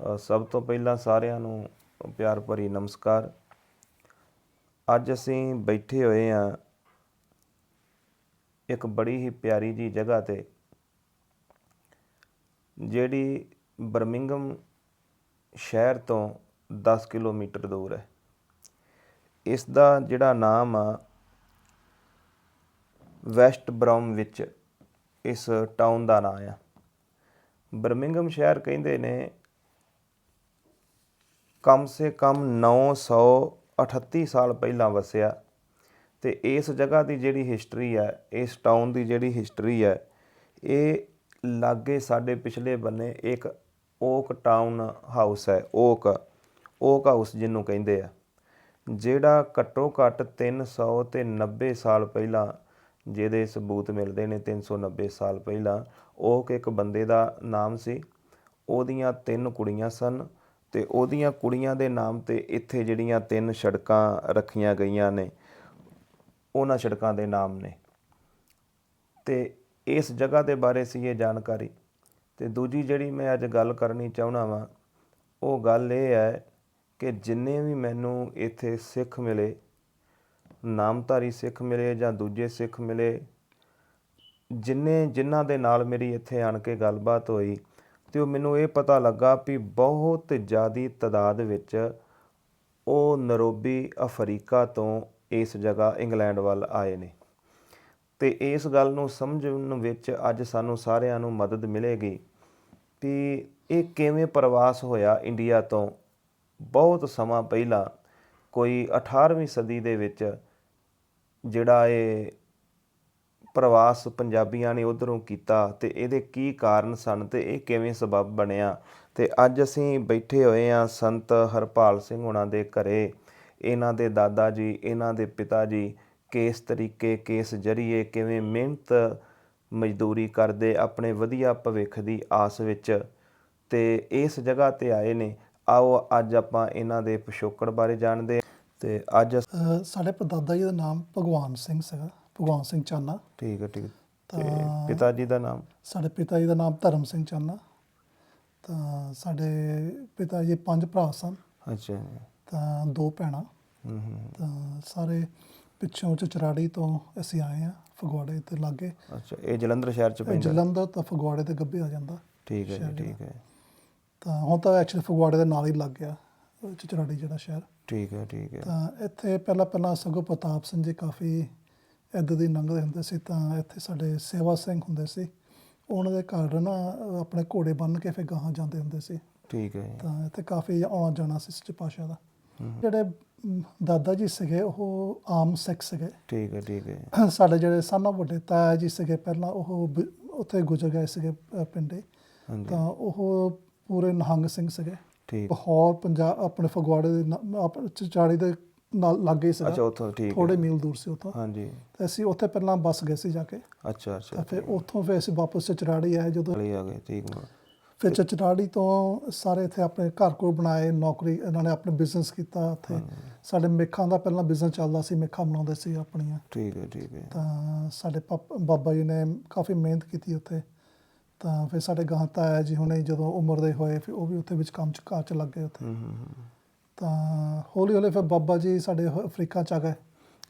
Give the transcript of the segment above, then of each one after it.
ਸਭ ਤੋਂ ਪਹਿਲਾਂ ਸਾਰਿਆਂ ਨੂੰ ਪਿਆਰ ਭਰੀ ਨਮਸਕਾਰ। ਅੱਜ ਅਸੀਂ ਬੈਠੇ ਹੋਏ ਹਾਂ ਇੱਕ ਬੜੀ ਹੀ ਪਿਆਰੀ ਜੀ ਜਗ੍ਹਾ ਤੇ, ਜਿਹੜੀ ਬਰਮਿੰਗਮ ਸ਼ਹਿਰ ਤੋਂ 10 ਕਿਲੋਮੀਟਰ ਦੂਰ ਹੈ। ਇਸ ਦਾ ਜਿਹੜਾ ਨਾਮ ਆ, ਵੈਸਟ ਬ੍ਰਾਊਮ ਵਿੱਚ ਇਸ ਟਾਊਨ ਦਾ ਨਾਮ ਆ। ਬਰਮਿੰਗਮ ਸ਼ਹਿਰ ਕਹਿੰਦੇ ਨੇ ਕਮ ਸੇ ਕਮ 938 ਸਾਲ ਪਹਿਲਾਂ ਵਸਿਆ ਤੇ ਇਸ ਜਗ੍ਹਾ ਦੀ ਜਿਹੜੀ ਹਿਸਟਰੀ ਹੈ, ਇਸ ਟਾਊਨ ਦੀ ਜਿਹੜੀ ਹਿਸਟਰੀ ਹੈ, ਇਹ ਲਾਗੇ ਸਾਡੇ ਪਿਛਲੇ ਬੰਨੇ ਇੱਕ ਓਕ ਟਾਊਨ ਹਾਊਸ ਹੈ ਓਕ ਓਕ ਹਾਊਸ ਜਿਹਨੂੰ ਕਹਿੰਦੇ ਆ, ਜਿਹੜਾ ਘੱਟੋ ਘੱਟ 300 ਤੇ 90 ਸਾਲ ਪਹਿਲਾਂ ਜਿਹਦੇ ਸਬੂਤ ਮਿਲਦੇ ਨੇ 390 ਸਾਲ ਪਹਿਲਾਂ ਉਹ ਇੱਕ ਬੰਦੇ ਦਾ ਨਾਮ ਸੀ, ਉਹਦੀਆਂ ਤਿੰਨ ਕੁੜੀਆਂ ਸਨ ਤੇ ਉਹਦੀਆਂ ਕੁੜੀਆਂ ਦੇ ਨਾਮ ਤੇ ਇੱਥੇ ਜਿਹੜੀਆਂ ਤਿੰਨ ਸੜਕਾਂ ਰੱਖੀਆਂ ਗਈਆਂ ਨੇ, ਉਹਨਾਂ ਸੜਕਾਂ ਦੇ ਨਾਮ ਨੇ। ਤੇ ਇਸ ਜਗ੍ਹਾ ਦੇ ਬਾਰੇ ਸੀ ਇਹ ਜਾਣਕਾਰੀ। ਤੇ ਦੂਜੀ ਜਿਹੜੀ ਮੈਂ ਅੱਜ ਗੱਲ ਕਰਨੀ ਚਾਹਣਾ ਵਾਂ, ਉਹ ਗੱਲ ਇਹ ਹੈ ਕਿ ਜਿੰਨੇ ਵੀ ਮੈਨੂੰ ਇੱਥੇ ਸਿੱਖ ਮਿਲੇ, ਨਾਮਧਾਰੀ ਸਿੱਖ ਮਿਲੇ ਜਾਂ ਦੂਜੇ ਸਿੱਖ ਮਿਲੇ, ਜਿੰਨੇ ਜਿਨ੍ਹਾਂ ਦੇ ਨਾਲ ਮੇਰੀ ਇੱਥੇ ਆਣ ਕੇ ਗੱਲਬਾਤ ਹੋਈ ਅਤੇ ਉਹ ਮੈਨੂੰ ਇਹ ਪਤਾ ਲੱਗਾ ਵੀ ਬਹੁਤ ਜ਼ਿਆਦਾ ਤਾਦਾਦ ਵਿੱਚ ਉਹ ਨਰੋਬੀ ਅਫਰੀਕਾ ਤੋਂ ਇਸ ਜਗ੍ਹਾ ਇੰਗਲੈਂਡ ਵੱਲ ਆਏ ਨੇ। ਅਤੇ ਇਸ ਗੱਲ ਨੂੰ ਸਮਝਣ ਵਿੱਚ ਅੱਜ ਸਾਨੂੰ ਸਾਰਿਆਂ ਨੂੰ ਮਦਦ ਮਿਲੇਗੀ ਕਿ ਇਹ ਕਿਵੇਂ ਪ੍ਰਵਾਸ ਹੋਇਆ ਇੰਡੀਆ ਤੋਂ। ਬਹੁਤ ਸਮਾਂ ਪਹਿਲਾਂ, ਕੋਈ 18ਵੀਂ ਸਦੀ ਦੇ ਵਿੱਚ ਜਿਹੜਾ ਇਹ ਪ੍ਰਵਾਸ ਪੰਜਾਬੀਆਂ ਨੇ ਉਧਰੋਂ ਕੀਤਾ ਤੇ ਇਹਦੇ ਕੀ ਕਾਰਨ ਸਨ ਤੇ ਇਹ ਕਿਵੇਂ ਸਬਬ ਬਣਿਆ? ਤੇ ਅੱਜ ਅਸੀਂ ਬੈਠੇ ਹੋਏ ਆ ਸੰਤ ਹਰਪਾਲ ਸਿੰਘ ਹੁਣਾਂ ਦੇ ਘਰੇ। ਇਹਨਾਂ ਦੇ ਦਾਦਾ ਜੀ, ਇਹਨਾਂ ਦੇ ਪਿਤਾ ਜੀ ਕਿਸ ਤਰੀਕੇ, ਕਿਸ ਜਰੀਏ ਕਿਵੇਂ ਮਿਹਨਤ ਮਜ਼ਦੂਰੀ ਕਰਦੇ ਆਪਣੇ ਵਧੀਆ ਭਵਿੱਖ ਦੀ ਆਸ ਵਿੱਚ ਤੇ ਇਸ ਜਗ੍ਹਾ ਤੇ ਆਏ ਨੇ। ਆਓ ਅੱਜ ਆਪਾਂ ਇਹਨਾਂ ਦੇ ਪਿਛੋਕੜ ਬਾਰੇ ਜਾਣਦੇ ਹਾਂ ਤੇ ਅੱਜ ਸਾਡੇ ਪਰਦਾਦਾ ਜੀ ਦਾ ਨਾਮ ਭਗਵਾਨ ਸਿੰਘ ਸੀਗਾ। ਭਗਵਾਨ ਸਿੰਘ ਚਾਨਾ। ਠੀਕ ਹੈ ਠੀਕ ਹੈ। ਤੇ ਤਾਂ- ਪਿਤਾ ਜੀ ਦਾ ਨਾਮ? ਸਾਡੇ ਪਿਤਾ ਜੀ ਦਾ ਨਾਮ ਧਰਮ ਸਿੰਘ ਚਾਨਾ। ਤਾਂ ਸਾਡੇ ਪਿਤਾ ਜੀ ਪੰਜ ਭਰਾ ਸਨ। ਅੱਛਾ ਜੀ। ਤਾਂ ਦੋ ਭੈਣਾਂ। ਹੂੰ ਹੂੰ ਤਾਂ ਸਾਰੇ ਪਿੱਛੋਂ ਚਚਰਾੜੀ ਤੋਂ ਅਸੀਂ ਆਏ ਆ ਫਗਵਾੜੇ ਤੇ ਲਾਗੇ। ਅੱਛਾ ਇਹ ਜਲੰਧਰ ਸ਼ਹਿਰ ਚ ਪੈਂਦਾ? ਜਲੰਧਰ ਤਾਂ ਫਗਵਾੜੇ ਦੇ ਗੱਬੇ ਆ ਜਾਂਦਾ। ਠੀਕ ਹੈ ਸ਼ਹਿਰ ਠੀਕ ਹੈ। ਤਾਂ ਹੁਣ ਤਾਂ ਐਕਚੁਅਲੀ ਫਗਵਾੜੇ ਦੇ ਨਾਲ ਹੀ ਲੱਗ ਗਿਆ ਚਚਰਾੜੀ ਜਿਹੜਾ ਸ਼ਹਿਰ। ਠੀਕ ਹੈ ਠੀਕ ਹੈ। ਤਾਂ ਇੱਥੇ ਪਹਿਲਾਂ ਪਹਿਲਾਂ ਸਗੋਂ ਪ੍ਰਤਾਪ ਸਿੰਘ ਜੀ ਕਾਫੀ ਇੱਧਰ ਦੀ ਲੰਘਦੇ ਹੁੰਦੇ ਸੀ ਤਾਂ ਇੱਥੇ ਸਾਡੇ ਸੇਵਾ ਸਿੰਘ ਹੁੰਦੇ ਸੀ। ਉਹਨਾਂ ਦੇ ਘਰ ਨਾ ਆਪਣੇ ਘੋੜੇ ਬੰਨ੍ਹ ਕੇ ਫਿਰ ਗਾਹਾਂ ਜਾਂਦੇ ਹੁੰਦੇ ਸੀ। ਠੀਕ ਹੈ। ਤਾਂ ਇੱਥੇ ਕਾਫੀ ਆਉਣਾ ਜਾਣਾ ਸੀ ਸੱਚੇ ਪਾਤਸ਼ਾਹ ਦਾ। ਜਿਹੜੇ ਦਾਦਾ ਜੀ ਸੀਗੇ ਉਹ ਆਮ ਸਿੱਖ ਸੀਗੇ। ਠੀਕ ਹੈ ਠੀਕ ਹੈ। ਸਾਡੇ ਜਿਹੜੇ ਸਾਨਾ ਵੱਡੇ ਤਾਇਆ ਜੀ ਸੀਗੇ ਪਹਿਲਾਂ ਉਹ ਉੱਥੇ ਗੁਜ਼ਰ ਗਏ ਸੀਗੇ ਪਿੰਡੇ। ਤਾਂ ਉਹ ਪੂਰੇ ਨਿਹੰਗ ਸਿੰਘ ਸੀਗੇ। ਠੀਕ। ਲਾਹੌਰ ਪੰਜਾਬ ਆਪਣੇ ਫਗਵਾੜੇ ਦੇ ਨਾ- ਆਪਣੇ ਚਚਾੜੀ ਦੇ ਨਾਲ ਲਾਗੇ ਅੱਛਾ ਸੀਗਾ ਉੱਥੋਂ ਠੀਕ ਥੋੜੇ ਮੀਲ ਦੂਰ ਸੀ ਉੱਥੋਂ। ਹਾਂਜੀ। ਤੇ ਅਸੀਂ ਉੱਥੇ ਪਹਿਲਾਂ ਬੱਸ ਗਏ ਸੀ ਜਾ ਕੇ। ਅੱਛਾ ਅੱਛਾ ਤਾਂ ਫਿਰ ਉੱਥੋਂ ਫਿਰ ਅਸੀਂ ਵਾਪਸ ਚਚਰਾੜੀ ਆਏ ਜਦੋਂ ਚਲੇ ਆ ਗਏ ਠੀਕ ਹੈ। ਫਿਰ ਚਚਰਾੜੀ ਤੋਂ ਸਾਰੇ ਇੱਥੇ ਆਪਣੇ ਘਰ ਕੋਲ ਬਣਾਏ ਨੌਕਰੀ ਇਹਨਾਂ ਨੇ ਆਪਣੇ ਬਿਜ਼ਨਸ ਕੀਤਾ ਉੱਥੇ। ਸਾਡੇ ਮੇਖਾਂ ਦਾ ਪਹਿਲਾਂ ਬਿਜ਼ਨਸ ਚੱਲਦਾ ਸੀ ਮੇਖਾਂ ਬਣਾਉਂਦੇ ਸੀ ਆਪਣੀਆਂ। ਠੀਕ ਹੈ ਠੀਕ ਹੈ। ਤਾਂ ਸਾਡੇ ਪਾਪ- ਬਾਬਾ ਜੀ ਨੇ ਕਾਫੀ ਮਿਹਨਤ ਕੀਤੀ ਉੱਥੇ। ਤਾਂ ਫਿਰ ਸਾਡੇ ਗਾਂ ਤਾਇਆ ਜੀ ਹੁਣੇ ਜਦੋਂ ਉਮਰ ਦੇ ਹੋਏ ਫਿਰ ਉਹ ਵੀ ਉੱਥੇ ਵਿੱਚ ਕੰਮ ਚ ਕਾਰ ਚ ਲੱਗ ਗਏ ਉੱਥੇ। ਹੂੰ ਹੂੰ ਹੂੰ। ਤਾਂ ਹੌਲੀ ਹੌਲੀ ਫਿਰ ਬਾਬਾ ਜੀ ਸਾਡੇ ਹ- ਅਫਰੀਕਾ ਚ ਆ ਗਏ।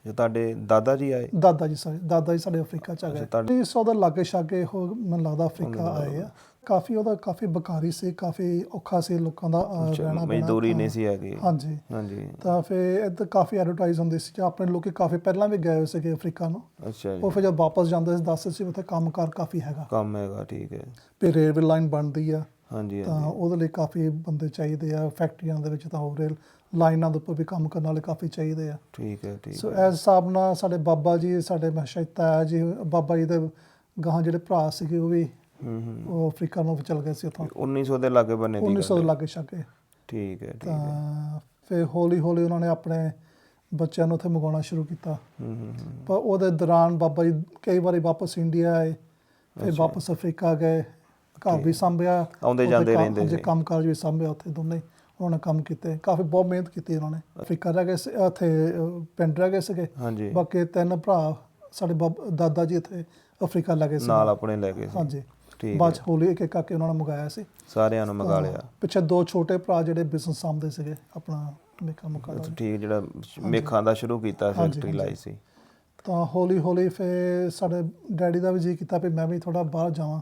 ਜੇ ਤੁਹਾਡੇ ਦਾਦਾ ਜੀ ਆਏ? ਦਾਦਾ ਜੀ ਸਾਰੇ ਦਾਦਾ ਜੀ ਸਾਡੇ ਅਫਰੀਕਾ ਚ ਆ ਅੱਛਾ, ਗਏ ਤੁਹਾਡੇ- ਜੀ ਸੌ ਦਾ ਲਾਗੇ ਛਾਗੇ ਉਹ ਮੈਨੂੰ ਲੱਗਦਾ ਅਫਰੀਕਾ ਆਏ ਆ। ਕਾਫੀ ਉਹਦਾ ਕਾਫੀ ਬਕਾਰੀ ਸੀ ਕਾਫੀ ਔਖਾ ਸੀ ਲੋਕਾਂ ਦਾ ਅਹ, ਅੱਛਾ, ਰਹਿਣਾ। ਮਜ਼ਦੂਰੀ ਨਹੀਂ ਹਾਂ। ਸੀ ਹੈਗੀ। ਹਾਂਜੀ। ਹਾਂਜੀ। ਤਾਂ ਫਿਰ ਇੱਧਰ ਕਾਫੀ ਐਡਵਰਟਾਈਜ਼ ਹੁੰਦੀ ਸੀ ਜਾਂ ਆਪਣੇ ਲੋਕੀ ਕਾਫੀ ਪਹਿਲਾਂ ਵੀ ਗਏ ਹੋਏ ਸੀਗੇ ਅਫਰੀਕਾ ਨੂੰ। ਅੱਛਾ ਉਹ ਜੀ ਫਿਰ ਜਦ ਵਾਪਸ ਜਾਂਦੇ ਸੀ ਦੱਸਦੇ ਸੀ ਉੱਥੇ ਕੰਮਕਾਰ ਕਾਫੀ ਹੈਗਾ। ਕੰਮ ਹੈਗਾ ਠੀਕ ਹੈ। ਫਿਰ ਰੇਲਵੇ ਲਾਈਨ ਬਣਦੀ ਆ। ਹਾਂਜੀ ਤਾਂ ਉਹਦੇ ਲਈ ਕਾਫੀ ਬੰਦੇ ਚਾਹੀਦੇ ਆ ਫੈਕਟਰੀਆਂ ਦੇ ਵਿੱਚ ਤਾਂ ਹੋਰ ਰੇਲ ਲਾਈਨਾਂ ਦੇ ਉੱਪਰ ਵੀ ਕੰਮ ਕਰਨ ਵਾਲੇ ਕਾਫੀ ਚਾਹੀਦੇ ਆ। ਠੀਕ ਹੈ ਠੀਕ ਸੋ ਇਸ ਹਿਸਾਬ ਨਾਲ ਸਾਡੇ ਬਾਬਾ ਜੀ ਸਾਡੇ ਮਸ਼ਾਇਤਾ ਜੀ ਬਾਬਾ ਜੀ ਦੇ ਗਾਹਾਂ ਜਿਹੜੇ ਭਰਾ ਸੀਗੇ ਉਹ ਵੀ ਹੂੰ ਹੂੰ। ਉਹ ਅਫਰੀਕਾ ਨੂੰ ਚਲ ਗਏ ਸੀ ਉੱਥੋਂ। 1900 ਦੇ ਲਾਗੇ ਬੰਨੇ ਦੀ 1900 ਗੱਲ ਹੈ। ਲੱਗੇ ਛਾਕੇ ਠੀਕ ਹੈ ਠੀਕ ਹੈ। ਫਿਰ ਹੌਲੀ ਹੌਲੀ ਉਹਨਾਂ ਨੇ ਆਪਣੇ ਬੱਚਿਆਂ ਨੂੰ ਉੱਥੇ ਮੰਗਾਉਣਾ ਸ਼ੁਰੂ ਕੀਤਾ। ਹੂੰ। ਪਰ ਉਹਦੇ ਦੌਰਾਨ ਬਾਬਾ ਜੀ ਕਈ ਵਾਰੀ ਵਾਪਸ ਇੰਡੀਆ ਆਏ ਫਿਰ। ਵਾਪਸ ਅਫਰੀਕਾ ਗਏ। ਘਰ ਵੀ ਸੰਭਿਆ ਆਉਂਦੇ ਜਾਂਦੇ ਰਹਿੰਦੇ ਸੀ। ਕੰਮਕਾਜ ਵੀ ਸੰਭਿਆ ਉੱਥੇ ਦੋਨੇ। ਉਹਨਾਂ ਨੇ ਕੰਮ ਕੀਤੇ ਕਾਫੀ ਬਹੁਤ ਮਿਹਨਤ ਕੀਤੀ ਉਹਨਾਂ ਨੇ। ਅਫਰੀਕਾ ਰਹਿ ਗਏ ਅਹ, ਪਿੰਡ ਰਹਿ ਗਏ ਸੀਗੇ। ਬਾਕੀ ਤਿੰਨ ਭਰਾ ਸਾਡੇ ਦਾਦਾ ਜੀ ਇੱਥੇ ਅਫਰੀਕਾ ਲੱਗੇ ਸੀ। ਨਾਲ ਆਪਣੇ ਲੈ ਗਏ ਸੀ। ਹਾਂਜੀ। ਠੀਕ ਬਾਅਦ ਹੌਲੀ ਇੱਕ ਇੱਕ ਕਰਕੇ ਉਹਨਾਂ ਨੇ ਮੰਗਾਇਆ ਸੀ। ਸਾਰਿਆਂ ਨੂੰ ਮੰਗਾ ਲਿਆ। ਪਿੱਛੇ ਦੋ ਛੋਟੇ ਭਰਾ ਜਿਹੜੇ ਬਿਜ਼ਨਸ ਸਾਂਭਦੇ ਸੀਗੇ ਆਪਣਾ ਮੇਕਾ ਮੁਕਾ ਦਾ ਠੀਕ ਜਿਹੜਾ ਮੇਖਾਂ ਦਾ ਸ਼ੁਰੂ ਕੀਤਾ ਫੈਕਟਰੀ ਲਾਈ ਸੀ। ਤਾਂ ਹੌਲੀ ਹੌਲੀ ਫਿਰ ਸਾਡੇ ਡੈਡੀ ਦਾ ਵੀ ਜੀ ਕੀਤਾ ਵੀ ਮੈਂ ਵੀ ਥੋੜਾ ਬਾਹਰ ਜਾਵਾਂ।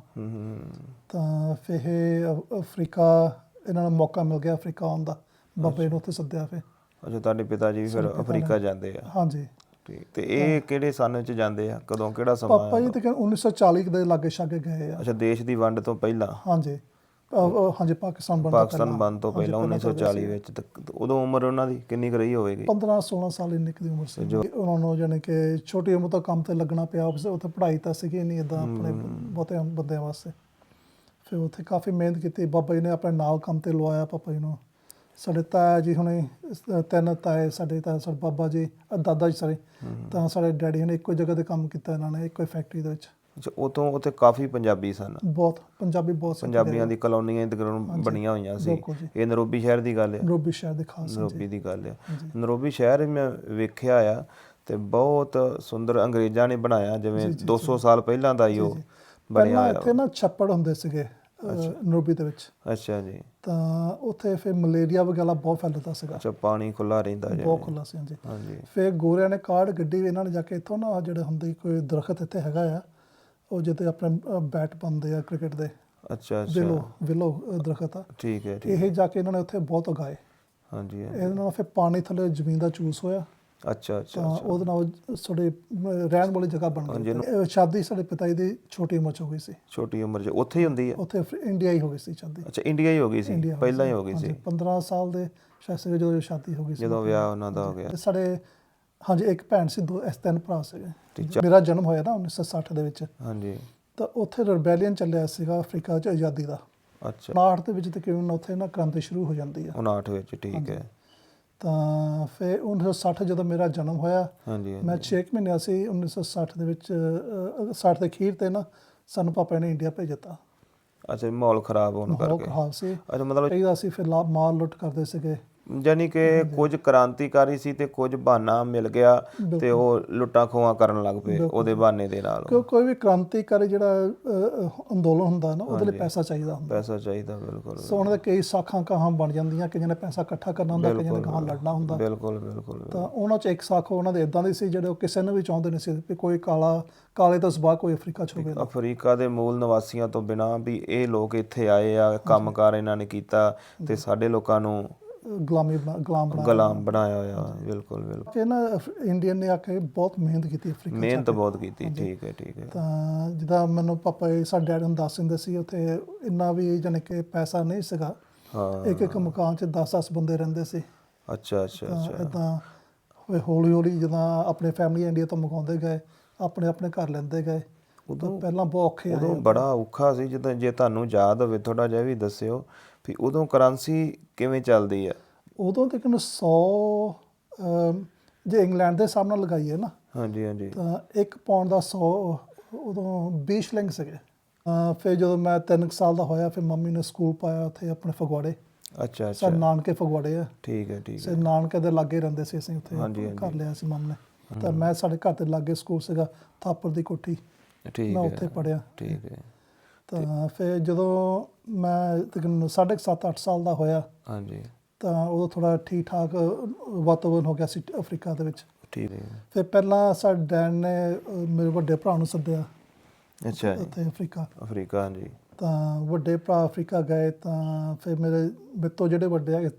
ਤਾਂ ਫਿਰ ਅਫਰੀਕਾ ਇਹਨਾਂ ਨੂੰ ਮੌਕਾ ਮਿਲ ਗਿਆ ਅਫਰੀਕਾ ਆਉਣ ਦਾ। ਬਾਬੇ ਨੂੰ ਉੱਥੇ ਸੱਦਿਆ ਫਿਰ। ਅੱਛਾ ਤੁਹਾਡੇ ਪਿਤਾ ਜੀ ਫਿਰ ਅਫਰੀਕਾ ਜਾਂਦੇ ਆ। ਹਾਂਜੀ। ਠੀਕ। ਤੇ ਇਹ ਕਿਹੜੇ ਸਨ ਵਿੱਚ ਜਾਂਦੇ ਆ? ਕਦੋਂ ਕਿਹੜਾ ਸਮਾਂ ਪਾਪਾ ਜੀ ਤੇ ਕਹਿੰਦੇ 1940 ਦੇ ਲਾਗੇ ਛਾਗੇ ਗਏ ਆ। ਅੱਛਾ ਦੇਸ਼ ਦੀ ਵੰਡ ਤੋਂ ਪਹਿਲਾਂ? ਹਾਂਜੀ। ਹਾਂਜੀ ਪਾਕਿਸਤਾਨ ਬਣਨ ਤੋਂ ਪਾਕਿਸਤਾਨ ਪਹਿਲਾਂ। ਬੰਦ ਤੋਂ ਹਾਂਜੀ, ਪਹਿਲਾਂ ਪਹਿਲਾਂ 1940 ਵਿੱਚ ਤੇ ਉਦੋਂ ਉਮਰ ਉਹਨਾਂ ਦੀ ਕਿੰਨੀ ਕੁ ਰਹੀ ਹੋਵੇਗੀ? 15 16 ਸਾਲ ਇੰਨੀ ਕੁ ਦੀ ਉਮਰ ਸੀ। ਉਹਨਾਂ ਨੂੰ ਜਾਣੀ ਕਿ ਛੋਟੀ ਉਮਰ ਤੋਂ ਕੰਮ ਤੇ ਲੱਗਣਾ ਪਿਆ ਉਸ ਉੱਥੇ ਪੜ੍ਹਾਈ ਤਾਂ ਸੀਗੀ ਨਹੀਂ ਇਦਾਂ ਆਪਣੇ ਬਹੁਤੇ ਬੰਦਿਆਂ ਵਾਸਤੇ। ਫਿਰ ਉੱਥੇ ਕਾਫੀ ਮਿਹਨਤ ਕੀਤੀ। ਬਾਬਾ ਜੀ ਨੇ ਆਪਣੇ ਨਾਲ ਕੰਮ ਤੇ ਲਵਾਇਆ ਪਾਪਾ ਜੀ ਨੂੰ। ਸਾਡੇ ਤਾਇਆ ਜੀ ਹੁਣੇ ਅਹ ਤਿੰਨ ਤਾਏ ਸਾਡੇ ਤਾਂ ਸਾਡੇ ਬਾਬਾ ਜੀ ਅਹ ਦਾਦਾ ਜੀ ਸਾਰੇ। ਤਾਂ ਸਾਡੇ ਡੈਡੀ ਨੇ ਇੱਕੋ ਜਗ੍ਹਾ ਤੇ ਕੰਮ ਕੀਤਾ ਇਹਨਾਂ ਨੇ ਇੱਕੋ ਹੀ ਫੈਕਟਰੀ ਦੇ ਵਿੱਚ। ਅੱਛਾ ਉਤੋਂ ਉੱਥੇ ਕਾਫੀ ਪੰਜਾਬੀ ਸਨ। ਬਹੁਤ ਪੰਜਾਬੀ ਬਹੁਤ ਸਿੱਖ ਪੰਜਾਬੀਆਂ ਦੀ ਕਲੋਨੀਆਂ ਤਕਰੀਬਨ ਬਣੀਆਂ ਹੋਈਆਂ ਸੀ। ਇਹ ਨਰੋਬੀ ਸ਼ਹਿਰ ਦੀ ਗੱਲ ਹੈ ਨਰੋਬੀ ਸ਼ਹਿਰ ਦੇ ਖਾਸ ਨਰੋਬੀ ਦੀ ਗੱਲ ਹੈ ਨਰੋਬੀ ਸ਼ਹਿਰ ਮੈਂ ਵੇਖਿਆ ਆ ਤੇ ਬਹੁਤ ਸੁੰਦਰ ਅੰਗਰੇਜ਼ਾਂ ਨੇ ਬਣਾਇਆ ਜਿਵੇਂ 200 ਸਾਲ ਪਹਿਲਾਂ ਦਾ ਹੀ ਉਹ ਬਣਿਆ ਹੋਇਆ। ਇੱਥੇ ਨਾ ਛੱਪੜ ਹੁੰਦੇ ਸੀਗੇ ਨਰੋਬੀ ਦੇ ਵਿੱਚ। ਅੱਛਾ ਜੀ। ਤਾਂ ਉੱਥੇ ਫਿਰ ਮਲੇਰੀਆ ਵਗੈਰਾ ਬਹੁਤ ਫੈਲਦਾ ਸੀਗਾ। ਅੱਛਾ ਪਾਣੀ ਖੁੱਲਾ ਰਹਿੰਦਾ ਜੀ ਬਹੁਤ ਖੁੱਲਾ ਸੀ ਹਾਂਜੀ। ਹਾਂਜੀ। ਫਿਰ ਗੋਰਿਆਂ ਨੇ ਕਾਰਡ ਗੱਡੀ ਇਹਨਾਂ ਨੇ ਜਾ ਕੇ ਇੱਥੋਂ ਨਾ ਜਿਹੜੇ ਹੁੰਦੇ ਕੋਈ ਦਰਖਤ ਇੱਥੇ ਹੈਗਾ ਆ ਉਹ ਜਿੱਤੇ ਆਪਣੇ ਬੈਟ ਬੰਦੇ ਆ ਕ੍ਰਿਕਟ ਦੇ। ਅੱਛਾ ਅੱਛਾ। ਵਿਲੋ ਵਿਲੋ ਦਰਖਤ ਆ। ਠੀਕ ਹੈ ਠੀਕ ਇਹ ਜਾ ਕੇ ਇਹਨਾਂ ਨੇ ਉੱਥੇ ਬਹੁਤ ਉਗਾਏ। ਹਾਂਜੀ। ਇਹਦੇ ਨਾਲ ਫਿਰ ਪਾਣੀ ਥੱਲੇ ਜ਼ਮੀਨ ਦਾ ਚੂਸ ਹੋਇਆ। ਅੱਛਾ ਅੱਛਾ ਤਾਂ ਉਹਦੇ ਨਾਲ ਥੋੜੇ ਰਹਿਣ ਵਾਲੀ ਜਗ੍ਹਾ ਬਣ ਗਈ। ਸ਼ਾਦੀ ਸਾਡੇ ਪਿਤਾ ਜੀ ਦੀ ਛੋਟੀ ਉਮਰ ਚ ਹੋ ਗਈ ਸੀ। ਛੋਟੀ ਉਮਰ 'ਚ। ਉੱਥੇ ਹੀ ਹੁੰਦੀ ਹੈ ਉੱਥੇ ਫਿਰ ਇੰਡੀਆ ਹੀ ਹੋ ਗਈ ਸੀ ਸ਼ਾਦੀ। ਅੱਛਾ ਇੰਡੀਆ ਹੀ ਹੋ ਗਈ ਸੀ? ਪਹਿਲਾਂ ਹੀ ਹੋ ਗਈ ਸੀ? 15 ਸਾਲ ਦੇ ਜਦੋਂ ਸ਼ਾਦੀ ਹੋ ਗਈ ਸੀ। ਜਦੋਂ ਵਿਆਹ ਉਹਨਾਂ ਦਾ ਹੋ ਗਿਆ। ਸਾਡੇ ਹਾਂਜੀ ਇੱਕ ਭੈਣ ਸੀ ਦੋ ਇਸ ਤਿੰਨ ਭਰਾ ਸੀਗੇ। ਮੇਰਾ ਜਨਮ ਹੋਇਆ ਨਾ 1960 ਦੇ ਵਿੱਚ। ਹਾਂਜੀ। ਤਾਂ ਉੱਥੇ ਰਿਬੈਲੀਅਨ ਚੱਲਿਆ ਸੀਗਾ ਅਫਰੀਕਾ 'ਚ ਆਜ਼ਾਦੀ ਦਾ। ਅੱਛਾ। 59 ਦੇ ਵਿੱਚ ਤਕਰੀਬਨ ਉੱਥੇ ਨਾ ਕ੍ਰਾਂਤੀ ਸ਼ੁਰੂ ਹੋ ਜਾਂਦੀ ਆ। 59 ਵਿੱਚ ਠੀਕ ਹੈ। ਤਾਂ ਫਿਰ 1960 ਜਦੋਂ ਮੇਰਾ ਜਨਮ ਹੋਇਆ ਹਾਂਜੀ। ਮੈਂ 6 ਮਹੀਨਿਆਂ ਸੀ 1960 ਦੇ ਵਿੱਚ ਅਹ, 60 ਦੇ ਅਖੀਰ ਤੇ ਨਾ ਸਾਨੂੰ ਪਾਪਾ ਨੇ ਇੰਡੀਆ ਭੇਜਤਾ ਅੱਛਾ ਮਾਹੌਲ ਖਰਾਬ ਹੋਣ ਕਰਕੇ। ਹਾਲ ਸੀ। ਅੱਛਾ ਮਤਲਬ ਕਈ ਅਸੀਂ ਫਿਰ ਲਾ ਮਾਰ ਲੁੱਟ ਕਰਦੇ ਸੀਗੇ। ਜਾਨੀ ਕਿ ਕੁਝ ਕ੍ਰਾਂਤੀਕਾਰੀ ਸੀ ਤੇ ਕੁਝ ਬਹਾਨਾ ਮਿਲ ਗਿਆ ਤੇ ਉਹ ਲੁੱਟਾਂ ਖੋਹਾਂ ਕਰਨ ਲੱਗ ਪਏ ਉਹਦੇ ਬਹਾਨੇ ਦੇ ਨਾਲ। ਕਿਉਂ ਕੋਈ ਵੀ ਕ੍ਰਾਂਤੀਕਾਰੀ ਜਿਹੜਾ ਅੰਦੋਲਨ ਹੁੰਦਾ ਨਾ ਉਹਦੇ ਲਈ ਪੈਸਾ ਚਾਹੀਦਾ ਹੁੰਦਾ। ਪੈਸਾ ਚਾਹੀਦਾ ਬਿਲਕੁਲ। ਸੋ ਉਹਨਾਂ ਦੇ ਕਈ ਸਾਖਾਂ ਕਹਾਂ ਬਣ ਜਾਂਦੀਆਂ ਕਈਆਂ ਨੇ ਪੈਸਾ ਇਕੱਠਾ ਕਰਨਾ ਹੁੰਦਾ ਕਈਆਂ ਨੇ ਗਾਹਾਂ ਲੜਨਾ ਹੁੰਦਾ। ਬਿਲਕੁਲ ਬਿਲਕੁਲ ਤਾਂ ਉਹਨਾਂ ਚ ਇੱਕ ਸਾਖ ਉਹਨਾਂ ਦੇ ਇਦਾਂ ਦੀ ਸੀ ਜਿਹੜੇ ਉਹ ਕਿਸੇ ਨੂੰ ਵੀ ਚਾਹੁੰਦੇ ਨਹੀਂ ਸੀ ਵੀ ਕੋਈ ਕਾਲਾ ਕਾਲੇ ਤੋਂ ਸਬਾ ਕੋਈ ਅਫਰੀਕਾ ਚ ਹੋਵੇ। ਅਫਰੀਕਾ ਦੇ ਮੂਲ ਨਿਵਾਸੀਆਂ ਤੋਂ ਬਿਨਾ ਵੀ ਇਹ ਲੋਕ ਇੱਥੇ ਆਏ ਆ ਕੰਮਕਾਰ ਇਹਨਾਂ ਨੇ ਕੀਤਾ ਤੇ ਸਾਡੇ ਲੋਕਾਂ ਨੂੰ ਗੁਲਾਮੀ ਬਣਾ ਗੁਲਾਮ ਬਣਾ ਗੁਲਾਮ ਬਣਾਇਆ ਹੋਇਆ ਬਿਲਕੁਲ ਬਿਲਕੁਲ। ਕਿ ਨਾ ਇੰਡੀਅਨ ਨੇ ਆ ਕੇ ਬਹੁਤ ਮਿਹਨਤ ਕੀਤੀ ਅਫਰੀਕਾ 'ਚ। ਮਿਹਨਤ ਬਹੁਤ ਕੀਤੀ ਠੀਕ ਹੈ ਠੀਕ ਹੈ। ਤਾਂ ਜਿੱਦਾਂ ਮੈਨੂੰ ਪਾਪਾ ਜੀ ਸਾਡੇ ਡੈਡੀ ਨੂੰ ਦੱਸ ਦਿੰਦੇ ਸੀ ਉੱਥੇ ਇੰਨਾ ਵੀ ਜਾਣੀ ਕਿ ਪੈਸਾ ਨਹੀਂ ਸੀਗਾ। ਹਾਂ। ਇੱਕ ਇੱਕ ਮਕਾਨ 'ਚ 10-10 ਬੰਦੇ ਰਹਿੰਦੇ ਸੀ। ਅੱਛਾ ਅੱਛਾ ਤਾਂ ਅੱਛਾ। ਇਦਾਂ ਹੌਲੀ ਹੌਲੀ ਜਦੋਂ ਆਪਣੇ ਫੈਮਿਲੀ ਇੰਡੀਆ ਤੋਂ ਮੰਗਾਉਂਦੇ ਗਏ ਆਪਣੇ ਆਪਣੇ ਘਰ ਲੈਂਦੇ ਗਏ। ਉਦੋਂ ਪਹਿਲਾਂ ਬਹੁਤ ਔਖੇ ਆਏ ਉਦੋਂ ਬੜਾ ਔਖਾ ਸੀ ਜਦੋਂ ਜੇ ਤੁਹਾਨੂੰ ਯਾਦ ਹੋਵੇ ਥੋੜਾ ਜਿਹਾ ਵੀ ਦੱਸਿਓ ਵੀ ਉਦੋਂ ਕਰੰਸੀ ਕਿਵੇਂ ਚੱਲਦੀ ਆ? ਉਦੋਂ ਤੱਕ 100 ਅਮ, ਜੇ ਇੰਗਲੈਂਡ ਦੇ ਹਿਸਾਬ ਨਾਲ ਲਗਾਈਏ ਨਾ ਹਾਂਜੀ ਹਾਂਜੀ। ਤਾਂ 1 ਪਾਉਂਡ ਦਾ 100 ਉਦੋਂ 20 ਸ਼ਿਲਿੰਗ ਸੀਗੇ ਫਿਰ ਜਦੋਂ ਮੈਂ 3 ਸਾਲ ਦਾ ਹੋਇਆ ਫਿਰ ਮੰਮੀ ਨੇ ਸਕੂਲ ਪਾਇਆ ਉੱਥੇ ਆਪਣੇ ਫਗਵਾੜੇ। ਅੱਛਾ ਅੱਛਾ। ਸਾਡੇ ਨਾਨਕੇ ਫਗਵਾੜੇ ਆ। ਠੀਕ ਹੈ ਠੀਕ ਹੈ। ਸੇ ਨਾਨਕੇ ਦੇ ਲਾਗੇ ਰਹਿੰਦੇ ਸੀ ਅਸੀਂ ਉੱਥੇ ਘਰ ਲਿਆ ਸੀ ਮੰਮ ਨੇ। ਤਾਂ ਮੈਂ ਸਾਡੇ ਘਰ ਦੇ ਲਾਗੇ ਸਕੂਲ ਸੀਗਾ ਥਾਪਰ ਦੀ ਕੋਠੀ। ਠੀਕ ਮੈਂ ਹੈ ਉੱਥੇ ਪੜਿਆ ਠੀਕ ਹੈ। ਤਾਂ ਫਿਰ ਜਦੋਂ ਮੈਂ ਤਕਰੀਬਨ ਸਾਢੇ 7 8 ਸਾਲ ਦਾ ਹੋਇਆ ਹਾਂਜੀ। ਤਾਂ ਉਦੋਂ ਥੋੜਾ ਠੀਕ ਠਾਕ ਵਾਤਾਵਰਨ ਹੋ ਗਿਆ ਸੀ ਅਫਰੀਕਾ ਦੇ ਵਿੱਚ। ਠੀਕ ਹੈ। ਫਿਰ ਪਹਿਲਾਂ ਸਾਡੇ ਡੈਡ ਨੇ ਅਹ, ਮੇਰੇ ਵੱਡੇ ਭਰਾ ਨੂੰ ਸੱਦਿਆ ਅੱਛਾ ਜੀ। ਉੱਥੇ ਅਫਰੀਕਾ। ਅਫਰੀਕਾ ਹਾਂਜੀ। ਤਾਂ ਵੱਡੇ ਭਰਾ ਅਫਰੀਕਾ ਗਏ ਤਾਂ ਫਿਰ ਮੇਰੇ ਮੇਰੇ ਤੋਂ ਜਿਹੜੇ ਵੱਡੇ ਹੈਗੇ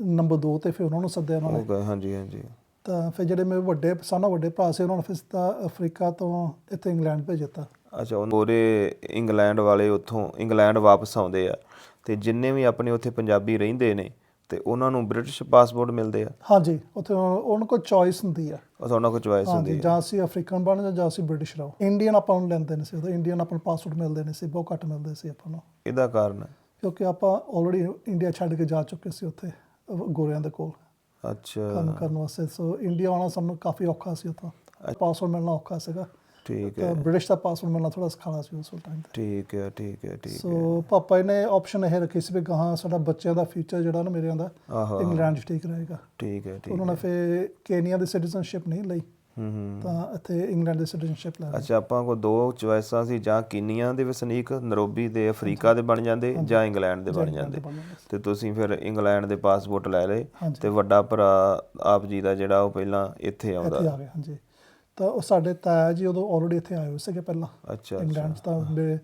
ਨੰਬਰ 2 ਤੇ ਫਿਰ ਉਹਨਾਂ ਨੂੰ ਸੱਦਿਆ ਉਹਨਾਂ ਨੇ। ਹਾਂਜੀ ਹਾਂਜੀ। ਤਾਂ ਫਿਰ ਜਿਹੜੇ ਮੇਰੇ ਵੱਡੇ ਸਾਨਾ ਵੱਡੇ ਭਰਾ ਸੀ ਉਹਨਾਂ ਨੂੰ ਫਿਰ ਸਿੱਧਾ ਅਫਰੀਕਾ ਤੋਂ ਇੱਥੇ ਇੰਗਲੈਂਡ ਭੇਜਤਾ ਅੱਛਾ ਉਹ ਪੂਰੇ ਇੰਗਲੈਂਡ ਵਾਲੇ ਉੱਥੋਂ ਇੰਗਲੈਂਡ ਵਾਪਸ ਆਉਂਦੇ ਆ। ਤੇ ਜਿੰਨੇ ਵੀ ਆਪਣੇ ਉੱਥੇ ਪੰਜਾਬੀ ਰਹਿੰਦੇ ਨੇ ਤੇ ਉਹਨਾਂ ਨੂੰ ਬ੍ਰਿਟਿਸ਼ ਪਾਸਪੋਰਟ ਮਿਲਦੇ ਆ? ਹਾਂਜੀ ਉੱਥੇ ਉਹਨਾਂ ਉਹਨਾਂ ਕੋਲ ਚੋਇਸ ਹੁੰਦੀ ਆ। ਉਹ ਉਹਨਾਂ ਕੋਲ ਚੁਆਇਸ ਹਾਂਜੀ ਹੁੰਦੀ ਹੈ ਜਾਂ ਅਸੀਂ ਅਫਰੀਕਨ ਬਣ ਜਾਂ ਜਾਂ ਅਸੀਂ ਬ੍ਰਿਟਿਸ਼ ਰਹੋ। ਇੰਡੀਅਨ ਆਪਾਂ ਨੂੰ ਲੈਂਦੇ ਨਹੀਂ ਸੀ ਉਦੋਂ ਇੰਡੀਅਨ ਆਪਾਂ ਨੂੰ ਪਾਸਪੋਰਟ ਮਿਲਦੇ ਨਹੀਂ ਸੀ ਬਹੁਤ ਘੱਟ ਮਿਲਦੇ ਸੀ ਆਪਾਂ ਨੂੰ। ਇਹਦਾ ਕਾਰਨ? ਕਿਉਂਕਿ ਆਪਾਂ ਆਲਰੇਡੀ ਇੰਡੀਆ ਛੱਡ ਕੇ ਜਾ ਚੁੱਕੇ ਸੀ ਉੱਥੇ ਅਹ ਗੋਰਿਆਂ ਦੇ ਕੋਲ। ਅੱਛਾ। ਕੰਮ ਕਰਨ ਵਾਸਤੇ। ਸੋ ਇੰਡੀਆ ਆਉਣਾ ਸਾਨੂੰ ਕਾਫੀ ਔਖਾ ਸੀ ਉੱਥੋਂ। ਪਾਸਪੋਰਟ ਮਿਲਣਾ ਔਖਾ ਸੀਗਾ। ਠੀਕ ਹੈ। ਤਾਂ ਬ੍ਰਿਟਿਸ਼ ਦਾ ਪਾਸਪੋਰਟ ਮਿਲਣਾ ਥੋੜਾ ਸਖਾਲਾ ਸੀ ਉਸ ਟਾਈਮ ਤੇ। ਠੀਕ ਹੈ ਠੀਕ ਹੈ ਠੀਕ ਹੈ। ਸੋ ਪਾਪਾ ਜੀ ਨੇ ਆਪਸ਼ਨ ਇਹ ਰੱਖੀ ਸੀ ਵੀ ਗਾਹਾਂ ਸਾਡਾ ਬੱਚਿਆਂ ਦਾ ਫਿਊਚਰ ਜਿਹੜਾ ਨਾ ਮੇਰਿਆਂ ਦਾ ਆਹੋ। ਇੰਗਲੈਂਡ 'ਚ ਠੀਕ ਰਹੇਗਾ। ਠੀਕ ਹੈ ਠੀਕ ਉਹਨਾਂ ਨੇ ਫਿਰ ਕੇਨੀਆ ਦੀ ਸਿਟੀਜ਼ਨਸ਼ਿਪ ਨਹੀਂ ਲਈ। ਤਾਂ ਇੱਥੇ ਇੰਗਲੈਂਡ ਦੀ ਸਿਟੀਜ਼ਨਸ਼ਿਪ ਲੈ ਅੱਛਾ ਆਪਾਂ ਕੋ ਦੋ ਚੁਆਇਸਾਂ ਸੀ ਜਾਂ ਕੀਨੀਆ ਦੇ ਵਸਨੀਕ ਨਰੋਬੀ ਦੇ ਅਫਰੀਕਾ ਦੇ ਬਣ ਜਾਂਦੇ ਜਾਂ ਇੰਗਲੈਂਡ ਦੇ ਬਣ ਜਾਂਦੇ। ਤੇ ਤੁਸੀਂ ਫਿਰ ਇੰਗਲੈਂਡ ਦੇ ਪਾਸਪੋਰਟ ਲੈ ਲਏ। ਤੇ ਵੱਡਾ ਭਰਾ ਆਪ ਜੀ ਦਾ ਜਿਹੜਾ ਉਹ ਪਹਿਲਾਂ ਇੱਥੇ ਆਉਂਦਾ। ਇੱਥੇ ਆ ਗਏ ਹਾਂਜੀ। ਤਾਂ ਉਹ ਸਾਡੇ ਤਾਇਆ ਜੀ ਉਦੋਂ ਆਲਰੇਡੀ ਇੱਥੇ ਆਏ ਹੋਏ ਸੀਗੇ ਪਹਿਲਾਂ। ਅੱਛਾ ਇੰਗਲੈਂਡ ਤਾਂ ਮੇਰੇ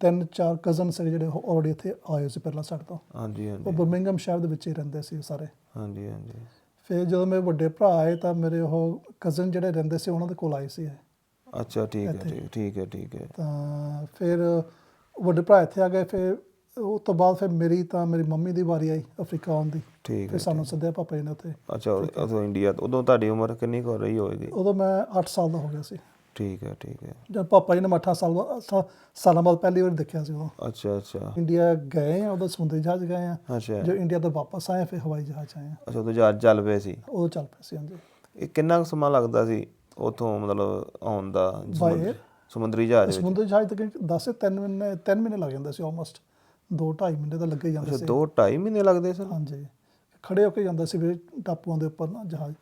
ਤਿੰਨ ਚਾਰ ਕਜ਼ਨ ਸੀਗੇ ਜਿਹੜੇ ਆਲਰੇਡੀ ਇੱਥੇ ਆਏ ਸੀ ਪਹਿਲਾਂ ਸਾਡੇ ਤੋਂ। ਹਾਂਜੀ ਉਹ ਹਾਂਜੀ ਬਰਮਿੰਗਮ ਸ਼ਹਿਰ ਦੇ ਵਿੱਚ ਹੀ ਰਹਿੰਦੇ ਸੀ ਸਾਰੇ। ਹਾਂਜੀ ਹਾਂਜੀ। ਫਿਰ ਜਦੋਂ ਮੇਰੇ ਵੱਡੇ ਭਰਾ ਆਏ ਤਾਂ ਮੇਰੇ ਉਹ ਕਜ਼ਨ ਜਿਹੜੇ ਰਹਿੰਦੇ ਸੀ ਉਹਨਾਂ ਦੇ ਕੋਲ ਆਏ ਸੀ ਇਹ। ਅੱਛਾ ਠੀਕ ਹੈ। ਠੀਕ ਠੀਕ ਹੈ ਠੀਕ ਹੈ। ਤਾਂ ਫਿਰ ਵੱਡੇ ਭਰਾ ਇੱਥੇ ਆ ਗਏ ਫਿਰ ਉਹ ਤੋਂ ਬਾਅਦ ਫਿਰ ਮੇਰੀ ਤਾਂ ਮੇਰੀ ਮੰਮੀ ਦੀ ਵਾਰੀ ਆਈ ਅਫਰੀਕਾ ਆਉਣ ਦੀ। ਠੀਕ ਹੈ ਸਾਨੂੰ ਸੱਦਿਆ ਪਾਪਾ ਜੀ ਨੇ ਉੱਥੇ ਅੱਛਾ ਉਦੋਂ ਇੰਡੀਆ ਤੋਂ- ਉਦੋਂ ਤੁਹਾਡੀ ਉਮਰ ਕਿੰਨੀ ਕੁ ਰਹੀ ਹੋਏਗੀ? ਉਦੋਂ ਮੈਂ 8 ਸਾਲ ਦਾ ਹੋ ਗਿਆ ਸੀ। ਠੀਕ ਹੈ ਠੀਕ ਹੈ। ਜਦ ਪਾਪਾ ਜੀ ਨੇ ਮੈਂ 8 ਸਾਲ ਸਾ- ਸਾਲਾਂ ਬਾਅਦ ਪਹਿਲੀ ਵਾਰ ਦੇਖਿਆ ਸੀ ਉਦੋਂ ਅੱਛਾ ਅੱਛਾ। ਇੰਡੀਆ ਗਏ ਆ ਉਦੋਂ ਸਮੁੰਦਰੀ ਜਹਾਜ਼ ਗਏ ਆ। ਅੱਛਾ। ਜੋ ਇੰਡੀਆ ਤੋਂ ਵਾਪਸ ਆਏ ਫਿਰ ਹਵਾਈ ਜਹਾਜ਼ ਆਏ ਆ। ਅੱਛਾ ਉਦੋਂ ਜਹਾਜ਼ ਚੱਲ ਪਏ ਸੀ? ਉਦੋਂ ਚੱਲ ਪਏ ਸੀ ਹਾਂਜੀ। ਇਹ ਕਿੰਨਾ ਕੁ ਸਮਾਂ ਲੱਗਦਾ ਸੀ ਉਥੋਂ ਮਤਲਬ ਆਉਣ ਦਾ ਸਮੁੰਦਰ- air? ਸਮੁੰਦਰੀ ਜਹਾਜ਼ ਵਿੱਚ? ਸਮੁੰਦਰੀ ਜਹਾਜ਼ ਤੱਕ 10 3 ਮਹੀਨੇ 3 ਮਹੀਨੇ ਲੱਗ ਜਾਂਦੇ ਸੀ ਆਲਮੋਸਟ 2 2.5 ਮਹੀਨੇ ਤਾਂ ਲੱਗੇ ਜਾਂਦੇ ਅੱਛਾ ਸੀ। 2 2.5 ਮਹੀਨੇ ਲੱਗਦੇ ਸਨ? ਹਾਂਜੀ। ਖੜੇ ਹੋ ਕੇ ਜਾਂਦਾ ਸੀ ਵੀ ਟਾਪੂਆਂ ਦੇ ਉੱਪਰ ਨਾ ਜਹਾਜ਼।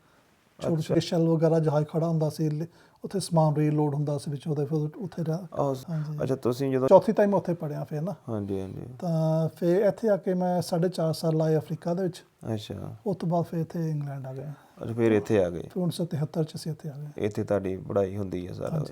ਛੋਟੇ ਛੋਟੇ ਸ਼ੈਲ ਵਗੈਰਾ ਜਹਾਜ਼ ਖੜਾ ਹੁੰਦਾ ਸੀ ਉੱਥੇ ਸਮਾਨ ਰੀਲੋਡ ਹੁੰਦਾ ਸੀ ਵਿੱਚ ਉਹਦੇ ਫਿਰ ਉੱਥੇ ਰਹਿ- ਹਾਂਜੀ। ਅੱਛਾ ਤੁਸੀਂ ਜਦੋਂ ਚੌਥੀ ਟਾਈਮ ਉੱਥੇ ਪੜਿਆ ਫਿਰ ਨਾ। ਹਾਂਜੀ ਹਾਂਜੀ। ਤਾਂ ਫਿਰ ਇੱਥੇ ਆ ਕੇ ਮੈਂ 4.5 ਸਾਲ ਲਾਏ ਅਫਰੀਕਾ ਦੇ ਵਿੱਚ। ਅੱਛਾ। ਉਸ ਤੋਂ ਬਾਅਦ ਫਿਰ ਇੱਥੇ ਇੰਗਲੈਂਡ ਆ ਗਏ। ਅੱਛਾ ਫਿਰ ਇੱਥੇ ਆ ਗਏ। ਫਿਰ 1973 ਚ ਅਸੀਂ ਇੱਥੇ ਆ ਗਏ। ਇੱਥੇ ਤੁਹਾਡੀ ਪੜ੍ਹਾਈ ਹੁੰਦੀ ਹੈ ਸਾਰਾ